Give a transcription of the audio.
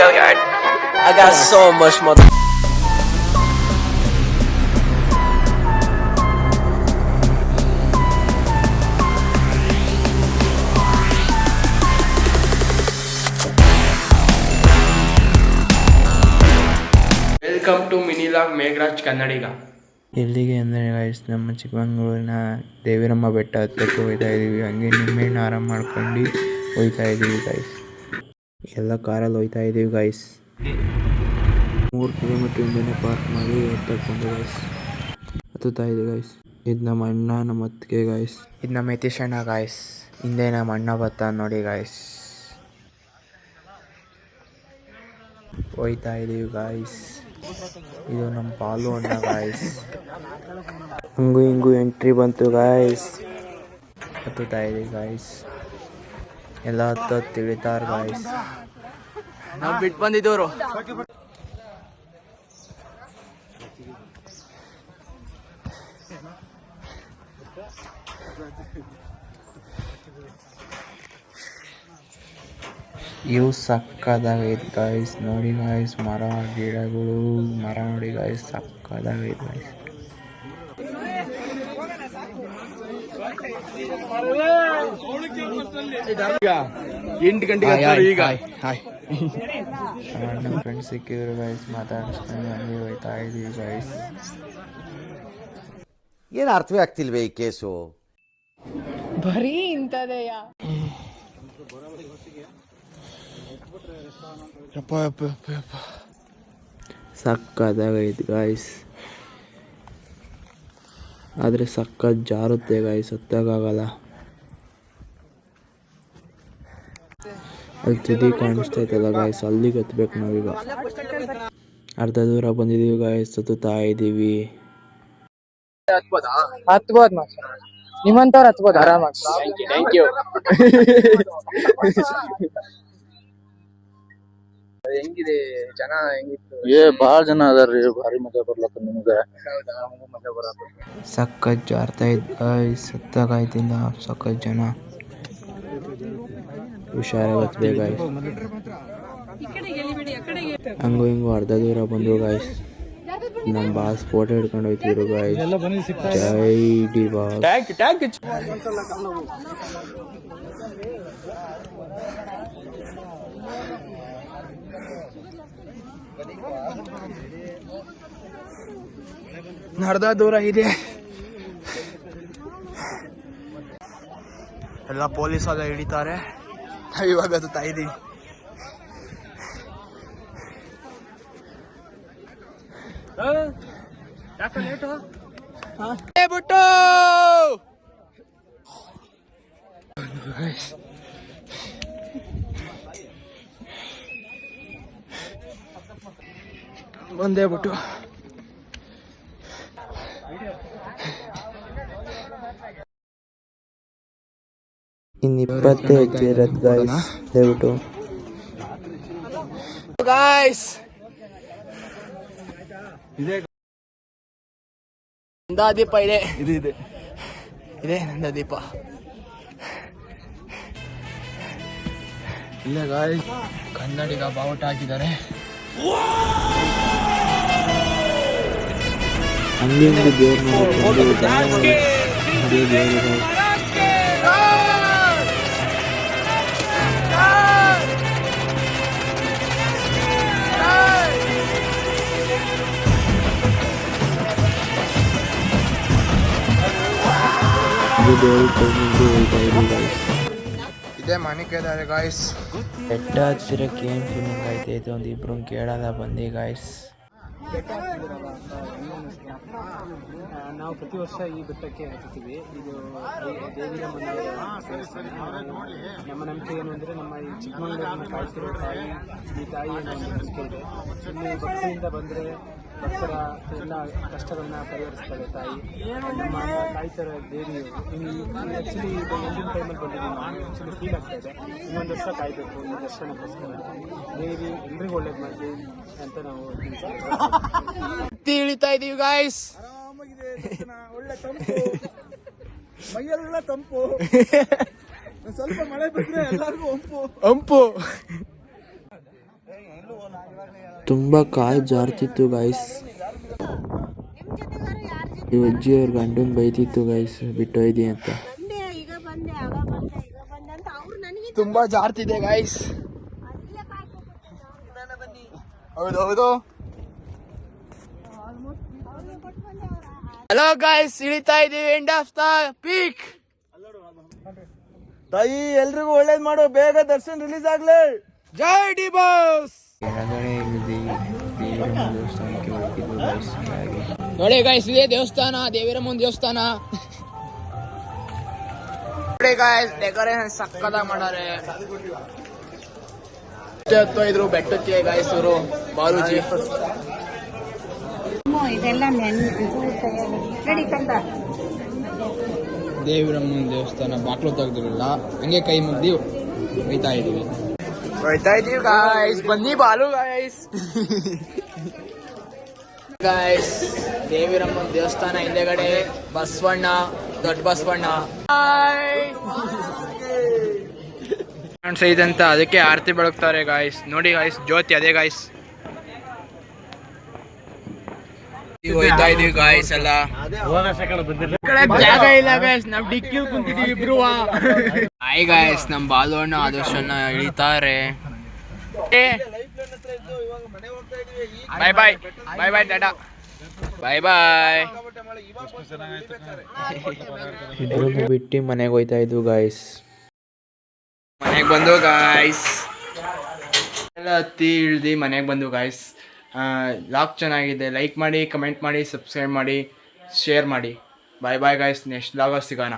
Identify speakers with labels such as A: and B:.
A: tailgate. I got so much mother.
B: Welcome to minilog Megharaj Kannadiga
C: ಎಲ್ಲಿಗೆ ಅಂದರೆ guys ನಮ್ಮ ಚಿಕ್ಕಮಂಗ್ಳೂರಿನ ದೇವಿರಮ್ಮ ಬೆಟ್ಟ ಹತ್ತಕ್ಕೆ ಹೋಗ್ತಾ ಇದ್ದೀವಿ ಹಂಗೆ ನಿಂಬೆಹಣ್ಣು ಆರಾಮ್ ಮಾಡ್ಕೊಂಡು ಹೋಗ್ತಾ ಇದ್ದೀವಿ ಗೈಸ್ ಎಲ್ಲ ಕಾರಲ್ಲಿ ಹೋಯ್ತಾ ಇದೀವಿ ಗೈಸ್ ಮೂರು ಕಿಲೋಮೀಟ್ರಿಂದನೇ ಪಾರ್ಕ್ ಮಾಡಿ ಹತ್ತಕೊಂಡು ಗೈಸ್ ಹತ್ತುತ್ತಾ ಇದೆ ಗೈಸ್ ಇದು ನಮ್ಮ ಅಣ್ಣ, ನಮ್ಮ ಅತ್ತಿಗೆ ಗೈಸ್ ಇದು ನಮ್ಮ ಯತೀಶ್ ಅಣ್ಣ ಗಾಯ್ಸ್ ಹಿಂದೆ ನಮ್ಮ ಅಣ್ಣ ಬತ್ತ ನೋಡಿ ಗಾಯ್ಸ್ ಹೋಯ್ತಾ ಇದೀವಿ ಗಾಯ್ಸ್ ಇದು ನಮ್ಮ ಪಾಲು ಅಣ್ಣ ಗಾಯ್ಸ್ ಹಂಗು ಹಿಂಗು ಎಂಟ್ರಿ ಬಂತು ಗಾಯ್ಸ್ ಹತ್ತುತ್ತಾ ಇದೆ ಗಾಯ್ಸ್ ಎಲ್ಲ ಹತ್ತು ಹತ್ತು ಗಾಯ್ಸ್
B: ನಾವು ಬಿಟ್ ಬಂದಿದ್ದವರು
C: ಇವು ಸಕ್ಕದಾಗೈತೆ ಗಾಯ್ಸ್ ನೋಡಿ ಗಾಯ್ಸ್ ಮರ ಗಿಡಗಳು ಮರ ನೋಡಿ ಗಾಯ್ಸ್ ಸಕ್ಕದಾಗೈತೆ ಗಾಯ್ಸ್
B: ಎಂಟು ಗಂಟೆಗೆ ಈಗ.
C: ನಮ್ಮ ಫ್ರೆಂಡ್ಸ್ ಸಿಕ್ಕಿದ್ರು ಗಾಯ್ಸ್ ಮಾತಾಡಿಸ್ಕೊಂಡು ಹಂಗೆ ಹೋಯ್ತಾ ಇದೀವಿ ಗಾಯ್ಸ್
D: ಏನು ಅರ್ಥವೇ ಆಗ್ತಿಲ್ವೇ ಈ ಕೇಸು?
C: ಸಕ್ಕದಾಗೈತೆ ಗಾಯ್ಸ್ ಆದರೆ ಸಕ್ಕತ್ ಜಾರುತ್ತೆ ಗಾಯ್ಸ್ ಹತ್ತಕ್ಕಾಗಲ್ಲ ಅಲ್ಲಿ ತುದಿ ಕಾಣಿಸ್ತೈತಲ್ಲ ಗಾಯ್ಸ್ ಅಲ್ಲಿಗೆ ಹತ್ಬೇಕು ನಾವೀಗ. ಅರ್ಧ ದೂರ ಬಂದಿದೀವಿ ಗಾಯ್ಸ್ ಹತ್ತುತ್ತಾ ಇದ್ದೀವಿ
E: ಹತ್ಬೋದು ಮಾತ್ರ ನಿಮ್ಮಂತವ್ರು ಹತ್ಬೋದು ಆರಾಮಾಗಿ.
B: ಥ್ಯಾಂಕ್ ಯು ಹೆಂಗಿದೆ ಜನ ಹೆಂಗಿತ್ತು?
F: ಏ ಭಾಳ ಜನ ಅದಾರ್ರಿ ಭಾರಿ ಮಜಾ ಬರ್ಲತ್ತ ನಿಮ್ಗೆ.
C: ಸಕ್ಕತ್ ಜಾರ್ತಾ ಇದ್ದ ಸತ್ತಾಗ ಹತ್ತಕ್ಕಾಯ್ತಿಲ್ಲ ಸಕ್ಕತ್ ಜನ. ಹುಷಾರಾಗಿ ಹತ್ಬೇಕು ಗಾಯ್ಸ್ ಹಂಗು ಹಿಂಗು ಅರ್ಧ ದೂರ ಬಂದ್ರು ಗಾಯ್ಸ್ ನಮ್ಮ ಬಾಸ್ ಫೋಟೋ ಹಿಡ್ಕೊಂಡು ಹೋಯ್ತಿದ್ರು ಗಾಯ್ಸ್ ಜೈ ಡಿ ಬಾಸ್
B: ಅರ್ಧ ದೂರ ಇದೆ. ಎಲ್ಲ ಪೊಲೀಸ್ ಎಲ್ಲ ಹಿಡಿತಾರೆ. ನಾವ್ ಇವಾಗ ಹತ್ತುತ್ತಾ ಇದೀವಿ ಏ ಬಿಟ್ಟು ಬಂದೇ ಬಿಟ್ಟು
C: ಇನ್ನು ಇಪ್ಪತ್ತೇ ಹೆಚ್ಚಿರತ್ ಗಾಯ್ಸ್ ದಯವಿಟ್ಟು.
B: ಗಾಯ್ಸ್ ನಂದಾದೀಪ ಇದೆ. ಇದು ಇದೆ. ಇದೆ ನಂದಾದೀಪ. ಇಲ್ಲೇ ಗಾಯ್ಸ್ ಕನ್ನಡಿಗ ಬಾವುಟ ಹಾಕಿದ್ದಾರೆ.
C: ಹಂಗೆ ದೇವ್ರು ಇದು ದೇವ್ರ ಕೈನಿಂದ ಹೋಗ್ತಾ ಇದೆ guys.
B: ಇದೇ ಮಣಿಕೆದಾರೆ ಗಾಯ್ಸ್
C: ಬೆಟ್ಟ ಹತ್ತಿರಕ್ಕೆ ಏನು ಫೀಲಿಂಗ್ ಆಯ್ತೈತೆ ಒಂದು ಇಬ್ರು ಕೇಳಲ್ಲ ಬಂದಿ ಗಾಯ್ಸ್
E: ನಾವು ಪ್ರತಿ ವರ್ಷ ಈ ಬೆಟ್ಟಕ್ಕೆ ಹತ್ತುತ್ತೀವಿ. ಇದು ದೇವಿಯ ನಮ್ಮ ನಂಬಿಕೆ ಏನು ಅಂದರೆ ನಮ್ಮ ಈ ಚಿಕ್ಕಮಗಳೂರಿನ ಕಾಯ್ತಿರೋ ತಾಯಿ ಈ ತಾಯಿ ನಂಬಿಕೆ ಇದೆ. ಇಲ್ಲಿ ಭಕ್ತಿಯಿಂದ ಬಂದರೆ ಭಕ್ತರ ಎಲ್ಲ ಕಷ್ಟಗಳನ್ನ ಪರಿಹರಿಸ್ತಾಳೆ ತಾಯಿ. ನಮ್ಮ ಕಾಯ್ತಿರೋ ದೇವಿಯು ಆ್ಯಕ್ಚುಲಿ ಇದು ಮುಂದಿನ ಟೈಮಲ್ಲಿ ಬಂದಿದ್ದೀನಿ ನಾನು ಆ್ಯಕ್ಚುಲಿ ಫೀಲ್ ಆಗ್ತಾ ಇದೆ. ಇನ್ನೊಂದು ವರ್ಷ ಕಾಯ್ಬೇಕು ಒಂದು ದರ್ಶನಕ್ಕೋಸ್ಕರ ದೇವಿ ಎಲ್ರಿಗೂ ಒಳ್ಳೇದು ಮಾಡಿ ಅಂತ ನಾವು
B: ಇಳಿತಾ ಇದೀವಿ ಗಾಯ್ಸ್
E: ಒಳ್ಳೆ ತಂಪು. ಸ್ವಲ್ಪ ಮಳೆ ಬಿಟ್ಟರೆ ಎಲ್ಲರಿಗೂ ಒಂಪು.
B: ಅಂಪು
C: ತುಂಬ ಕಾಲು ಜಾರ್ತಿತ್ತು ಗೈಸ್ ಈ ಅಜ್ಜಿ ಅವ್ರ ಗಂಡನ ಬೈತಿತ್ತು ಗೈಸ್ ಬಿಟ್ಟೋಯ್ದಿ ಅಂತ.
B: ತುಂಬಾ ಜಾರ್ತಿದೆ ಗೈಸ್ ಹೌದು ಹೌದು. ಹಲೋ ಗಾಯ್ಸ್ ಇಳಿತಾ ಇದೀವಿ ಎಂಡ್ ಆಫ್ ದ ಪೀಕ್ ತಾಯಿ, ಎಲ್ರಿಗೂ ಒಳ್ಳೇದ್ ಮಾಡೋ. ಬೇಗ ದರ್ಶನ್ ರಿಲೀಸ್ ಆಗ್ಲಿ. ಜೈ ಡಿ ಬಾಸ್ ನೋಡಿ ಗಾಯ್ಸ್ ಇದೇ ದೇವಸ್ಥಾನ ದೇವಿರಮ್ಮನ ದೇವಸ್ಥಾನ. ನೋಡಿ ಗಾಯ್ಸ್ ಡೆಕೋರೇಷನ್ ಸಕ್ಕತ್ತಾಗಿ ಮಾಡಾರೆ ಇದ್ರು ಬೆಟ್ಟಕ್ಕೆ ಗಾಯ್ಸ್ ಇವರು ಬಾಲೂಜಿ.
G: ಇದೆಲ್ಲ ನೆನ್ಪು ರೆಡಿ ಕಂದ.
B: ದೇವಿರಮ್ಮನ ದೇವಸ್ಥಾನ ಬಾಕ್ಲು ತೆಗೆದಿರಲ್ಲ. ಹಂಗೆ ಕೈ ಮುಗ್ದಿ ಹೋಯ್ತಾ ಇದೀವಿ. ಹೋಯ್ತಾ ಇದೀವಿ ಗಾಯ್ಸ್ ಬನ್ನಿ ಬಾಲು ಗಾಯ್ಸ್ ಗಾಯ್ಸ್ ದೇವಿರಮ್ಮನ ದೇವಸ್ಥಾನ ಹಿಂದೆಗಡೆ ಬಸವಣ್ಣ ದೊಡ್ಡ ಬಸವಣ್ಣ. ಇದಂತ ಅದಕ್ಕೆ ಆರತಿ ಬೆಳಗ್ತಾರೆ ಗಾಯ್ಸ್ ನೋಡಿ ಗಾಯ್ಸ್ ಜ್ಯೋತಿ ಅದೇ ಗಾಯ್ಸ್ ಹೋಯ್ತಾ ಇದೀವಿ ಗಾಯ್ಸ್ ಎಲ್ಲ ಜಾಗ ಇಲ್ಲ ಗಾಯ್ಸ್ ನಾವ್ ಡಿಕ್ಕಿ ಕುಂತಿದೀವಿ ಇಬ್ರು. ಹಾಯ್ ಗಾಯ್ಸ್ ನಮ್ಮ ಬಾಲುವಣ್ಣ ಆದರ್ಶನ ಇಳಿತಾರೆ ಬಾಯ್ ಬಾಯ್ ಬಾಯ್ ಬಾಯ್ ಟಾಟಾ. ಬಾಯ್ ಬಾಯ್
C: ಬಿಟ್ಟು ಮನೆಗೆ ಹೋಯ್ತಾ ಇದ್ವು ಗಾಯ್ಸ್
B: ಮನೆಗೆ ಬಂದು ಗಾಯ್ಸ್ ಎಲ್ಲ ಹತ್ತಿ ಇಳ್ದು ಮನೆಗೆ ಬಂದು ಗಾಯ್ಸ್ ಲಾಕ್ ಚೆನ್ನಾಗಿದೆ. ಲೈಕ್ ಮಾಡಿ ಕಮೆಂಟ್ ಮಾಡಿ ಸಬ್ಸ್ಕ್ರೈಬ್ ಮಾಡಿ ಶೇರ್ ಮಾಡಿ. ಬಾಯ್ ಬಾಯ್ ಗಾಯ್ಸ್ ನೆಕ್ಸ್ಟ್ ಲಾಗ ಸಿಗೋಣ.